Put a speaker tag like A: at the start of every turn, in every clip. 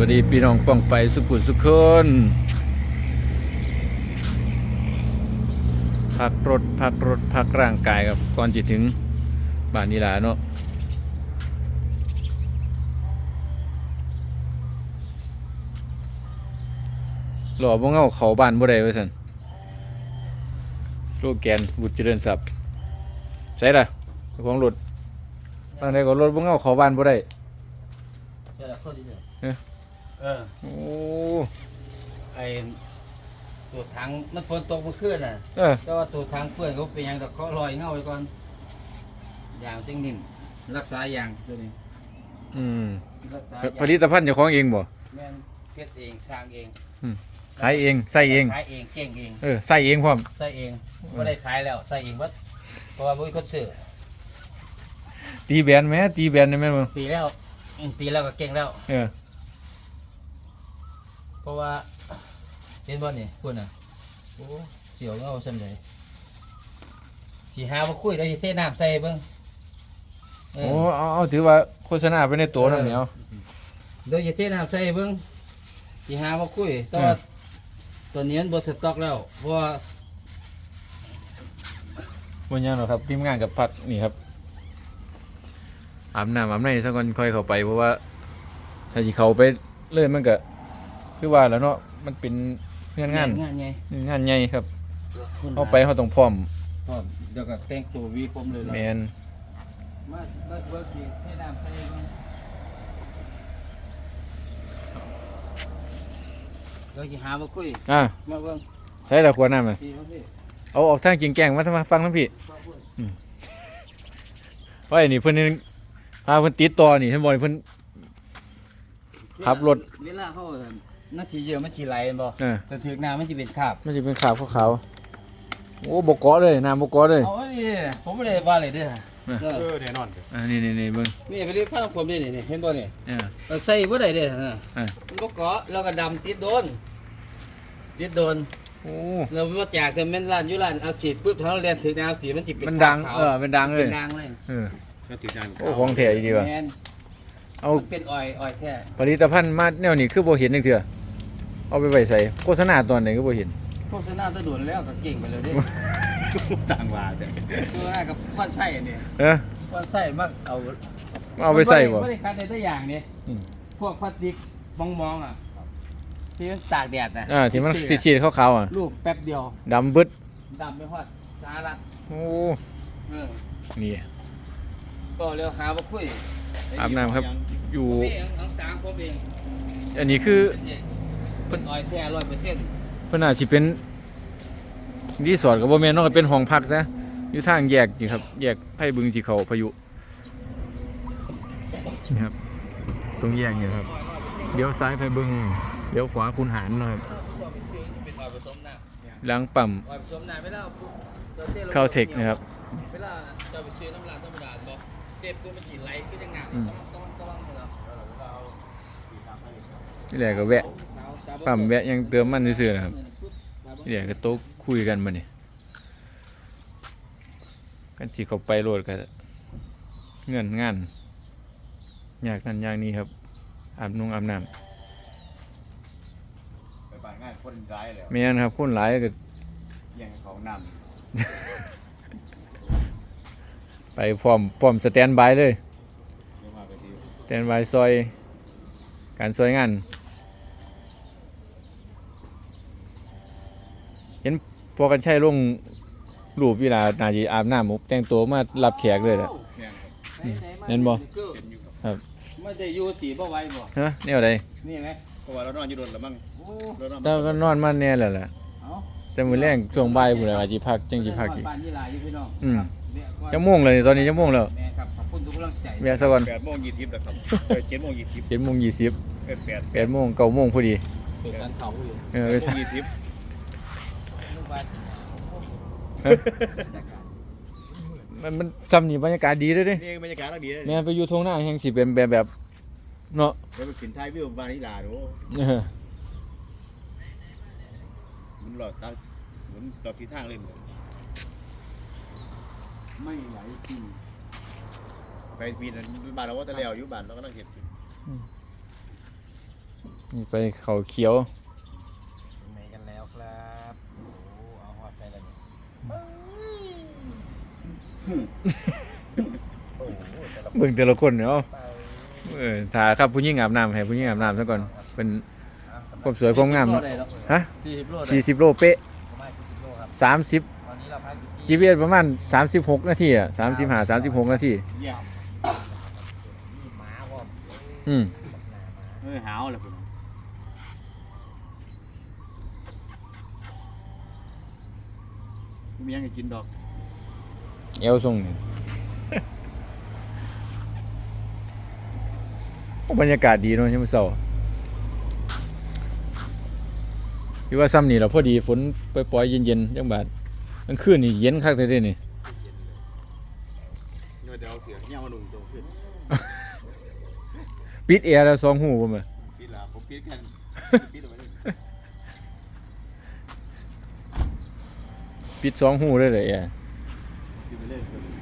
A: วัสดีพี่น้องป้องไปสุขุมสุขคนพักรถพักรถพักร่างกายครับก่อนจะถึงบ้านนีหลาเนาะหล่อบ่เงาเขาบ้านบ่ได้ไว้สันโลแกนบุตรเจริญทรัพย์ใช่ล่ะเจ้าของรถบางใดก็รถบ่เงาเขาบ้านบ่ได้
B: ใช่แล้วข้อที่ เดียว
A: เอ๊ะ
B: เออ
A: โอ้
B: ไอ้ตัวถังมันฝนตกเมื่อคืนน่ะ
A: เออ
B: แต่ว่าตัวถังเพื่อนเขาเป็นหยังแต่เขาลอยเงาไว้ก่อนยางจึงนิ่มรักษายางตัวนี้
A: อืม
B: รักษา
A: ผ
B: ยาง
A: ผลิตภัณฑ์เจ้าของเองบ่
B: แม่นเก็บเองสร้างเอง
A: ขายเองใส่เอง
B: ขายเองเก่งเอง
A: เออใส่เองพร้อม
B: ใส่เองไม่ได้ขายแล้วใส่เองเบิดเพราะว่าบ่มีคนซื้อ
A: ตีแบนไหมตีแบนได้ไหมมึง
B: ปีแล้วอืมปีแล้วก็เก่งแล้ว
A: เออ
B: เพ ราะว่าเห็นบ่นี่คุณน่ะโอ้เสียวเงาซั่นเลยสิหาบ่คุยแล้วสิเทน้ำใส่เบิ่งเอ
A: โอ้
B: อ
A: เอาเอาถือว่าโฆษณาไปในตัวนั่นเหนียว
B: เดี๋ยวจะเทน้ำใส่เบิ่งสิหาบ่คุยแต่ว่า
A: เออ
B: ตัวนี้มันบ่สต็อกแล้วเพราะว่า
A: บนยังหรอกครับทีมงานกับพักนี่ครับอาบน้ำอาบในสักคนค่อยเข้าไปเพราะว่าถ้าสิเข้าไปเลยมันก็ คือว่าแล้วเนาะมันเป็นงานงาน
B: งานไง
A: งานใหญ่ครับเข้าไปเขาต้องพร้อม
B: พร้อมเดี๋ยวก็แต่งตัววีผมเลยล่ะ
A: แมน
B: มาเบิดเบิดสิเทน้ำใส่เบิ่งเดี๋ยวสิหาบ่คุย
A: อะ
B: มาเบิ่ง
A: ใช้ละขวดน้ำอะ
B: ดีบ่พี่
A: เอาออกทางกิงแกงมาทำไมาฟังทั้งพี่
B: มาพูด
A: ว่าไอ้นี่เพิ่นนี่พาเพิ่นติดต่อนี่เห็นบ่นี่เพิ่นขับรถ
B: เวลาเขาน่ะ มันสิเยอะมันสิไหลแม่นบ่
A: เออ
B: แต่ถึกน้ำมันสิเป็นคราบ
A: มันจะเป็นขาวขาวๆโอ้บกเกาะเลยน้ำบกเกาะเลย
B: เอาอันนี้ผมไม่ได้ว่าเลยเด้อ
A: เออ
B: เออ
C: เออแน่นอน
A: อ่านี่นี่นี่เบิ่ง
B: นี่ไปเรียกผ้าผมนี่นี่เห็นบ่นี่
A: เออ
B: เราใส่บ่ได้เด้อนะ
A: เออ
B: มันบ่เกาะแล้วก็ดำติดโดน ติดโดน
A: โอ้
B: เราบ่จากแต่แม่นร้านอยู่ร้านเอาฉีดปุ๊บถ้าเราเรียนถึงน้ำสีมันสิเป็น
A: มันดัง
B: ขาว
A: เออมันดังเล
B: เป็
A: ย
B: นดังเลย
A: เออ
C: ก็ติดดัง
A: โอ้ของแท้ดีว่ะ
B: แม่น
A: เอา
B: มันเป็นอ้อยอ้อยแท้
A: ผลิตภัณฑ์มาแนวนี้คือบ่เห็นจังเทื่อ เอาไปไว้ใส่โฆษณาตอนไหนก็บ่เห็น
B: โฆษณาตะโดนแล้วก็เก่งไปแล้วเด้
C: ต่างว่าแต่
B: โฆษณากับควันไส้นี่
A: เออ
B: ควันไส้มักเอา
A: เอาไปใส่บ่
B: บ่ได้กันได้ตัวอย่างนี่
A: อืม
B: พวกพลาสติกมองๆอะที่มันตากแดดน่ะ
A: อ่าที่มัน
B: สี
A: สีดๆขาวๆอะ
B: รูปแป๊บเดียว
A: ดำบึด
B: ดำไม่ฮอดสารัด
A: โอ้
B: เออ
A: นี่
B: ก็เร็วหาว่าคุย
A: อาบน้ำครับ อยู่
B: ผมเองเอาตามผมเอง
A: อันนี้คือ
B: เป็นเองเป็นออยแท้ร้อยเปอร์เซ็นต์
A: เพิ่นอาจสิเป็นรีสอร์ทก็บ่แม่นเนาะก็เป็นห้องพักซะอยู่ทางแยกนี่ครับ แยกไผ่บึงที่เขาพายุนี่ครับ ตรงแยกนี่ครับเลี้ยวซ้ายไผ่บึงเลี้ยวขวาคุณหารเนาะครับ
B: ตัวไปซื้อที่เป็นออยผสมน้
A: หล้างปั๊มำ
B: ออยผสมน้ำไม่แล้วปุ๊บตัวส้
A: เข้าเทคนะครับ
B: เวลาจะไปซื้อน้ำร้านธรรมดาบ่เจ็บปุ๊บมันจีไหลขึ้นยังหนัก
A: อืม
B: ต้องต้องต้องต้องเออเรา
A: นี่แหละก็แวะ ปั๊มแวะยังเติมมันซื่อๆนะครับนี่แหละก็โต๊ะคุยกันมานี่กันสิเข้าไปโลดก็เงินงานอยากนั่นอยากนี้ครับอาบนุ่งอาบน้ำ
C: ไปบ้านง่ายคนร้ายแล้ว
A: แม่นครับคนหลายก็
C: เยี่ยงของน
A: ไปพร้อมพร้อมสแตนบายเลยำ
C: เดี๋ยวมาไปที
A: สแตนบายซอย การซอยงาน เห็นพอกันใช้ลงรูปเวลานาจีอาบน้ำมุกแต่งตัวมารับแขกเลยแหละ
C: เนี่ยครับ
A: เห็นบ่
C: เห็นอยู่ครับ
B: ไม่ได้อยู่สีบ่ไหวบ่
A: ฮะแนวใด
B: นี่ไหม
C: เพราะว่าเรานอนอยู่โดนแล้วมั้ง
B: โอ้
C: เรานอน
A: แต่ก็นอนมันแน่แหละแหละ
B: เอา
A: แต่มื้อแรงช่วงบ่ายพุ่นแหละอาจสิพักจังสิพักอีก
B: บ้านยี่หลายอยู่พี่น้อง
A: อืม
B: เนี่ยก่อน
A: จะม่วงเลยตอนนี้จะม่วงแล้ว
B: แม่ครับขอบคุณทุกกำลังใจ
A: แวะซะก่อน
C: แปดโมงยี่สิบแล้วครับเออเจ็ดโมงยี่สิบ
A: เจ็ดโมงยี่สิบ
C: เออแปด
A: แปดโมงเก้าโมงพอดี
B: เปิดสันเขาอยู่
A: เออ
C: แปดโมงยี่สิบ
B: ลูกบ้าน
A: มันมันซ้ำนี่บรรยากาศดีเลยเด้
C: นี่บรรยากาศเราดีเลย
A: แม่นไปอยู่ทงหน้าแห่งสิเป็นแบบแบบเนาะ
C: เดี๋ยวไปขึ้นท้ายวิวบ้านนิลาดู
A: เออ
C: มันหลอดตามเหมือนหลอดที่ทางเลยไม่ไหลจริงไปปีนั้นบ้านเราว่าแต่แล้วอยู่บ้านเราก็ต้องเห็น
A: นี่ไปเขาเขียว
B: ถึงไหนกันแล้วครับโอ้โหเอาหอดใจแล้วนี่โอ้โหแต่ละ
A: เบิ่งแต่ละคนเนาะ
B: ไป
A: เออถ้าครับผู้หญิงอาบน้ำให้ผู้หญิงอาบน้ำซะก่อนเป็นความสวยความงามเนอะฮะ
B: สี่สิบโลได้
A: สี่สิบโลเป๊ะ
B: ประมาณสี่สิบโลครับ
A: สามสิบ
B: ตอนนี้เราพักอยู่ที่
A: จีเวียประมาณสามสิบหกนาทีอะสามสิบห้าสามสิบหกนาที
C: เยี่ยม
B: นี่หมาว่อม
A: อืม
B: บักหนาหมา
C: เอ้ยหาวเลยพุ่นมียังให้กินดอก
A: เอวทรงนี่โอ้บรรยากาศดีเนาะใช่ไหมเสาร์พี่ว่าซ้ำนี่เราพอดีฝนปล่อยๆเย็นๆจังบาดกลางคืนนี่เย็นคักเลยเด้นี่
C: เดี๋ยวเดี๋ยวเอาเสียงเงี้ยมาหนุ่มโตขึ้น
A: ปิดแอร์แล้วสองหูบ่แม่
C: ปิดละผมปิดกันปิดเอาไว้เลย
A: ปิดสองหูเลยเลยแอร์
C: ปิดไปเลย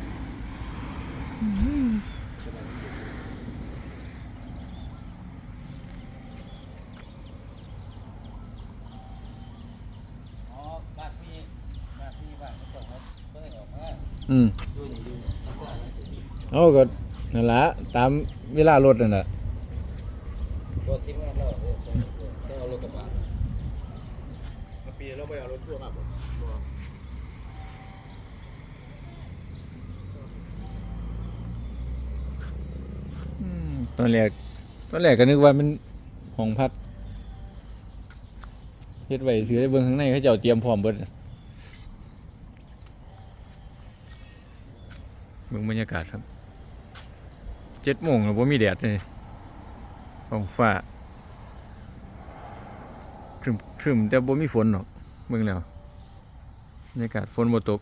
B: อ๋อบ้านพี่บ้านพี่บ้านเขาส่งเขาเพิ่งออกมา
A: อืม
B: ดูนี่ดูนี่ใส่
A: เอาก็นั่นละตามเวลารถนั่นแหละ
B: รถทีมงานเราเออเอารถกระบะ
C: มาปีแล้วไปเอารถทั่วร์มาบ่บ่
A: อืม ตอนแรกตอนแรกก็นึกว่ามันห้องพักเฮ็ดไว้ซื้อเบิ่งข้างในเขาเจ้าเตรียมพร้อมเบิดเบิ่งบรรยากาศครับเจ็ดโมงแล้วบ่มีแดดเลยท้องฟ้าครึมครึมแต่บ่มีฝนหรอกเบิ่งแล้วบรรยากาศฝนบ่ตก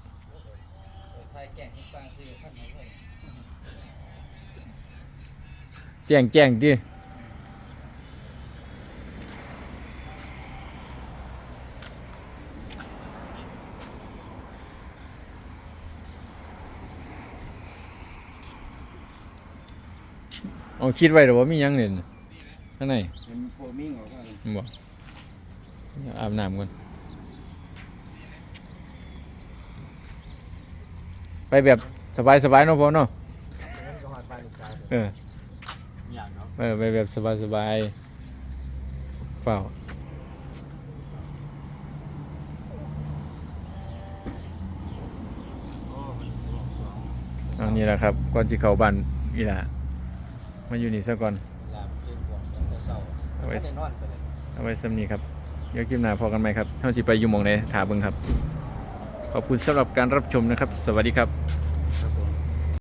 B: แก่งที่ฟังซื้อข้างในเลย
A: แจ้งแจ้งดิเอาคิดไว้แต่ว่ามีหยังเนี่ยข้างใน
C: มันพวกมิ่งออกมาเลย
A: บอกอาบน้ำก่อนไปแบบสบายๆเนาะพ่อเนาะ
B: มันก็หอดบ้านลูกสาว
A: เออ
C: อย่าง เนาะ
A: เออไปแบบสบายๆเฝ้า
C: โอ้
A: เอานี่แหละครับก่อนที่เข้าบ้านอีหล่ะมาอยู่นี่ซะก่อน
B: ลาบเป็นห่วงสองแต่เศร้า
A: เอาไว้
B: ไม่ได้นอนไปเลย
A: เอาไว้สำนีครับเดี๋ยวคลิปหน้าพอกันไหมครับเท่าที่ไปอยู่หมองในถาเบิงครับ ขอบคุณสำหรับการรับชมนะครับ สวัสดีครับ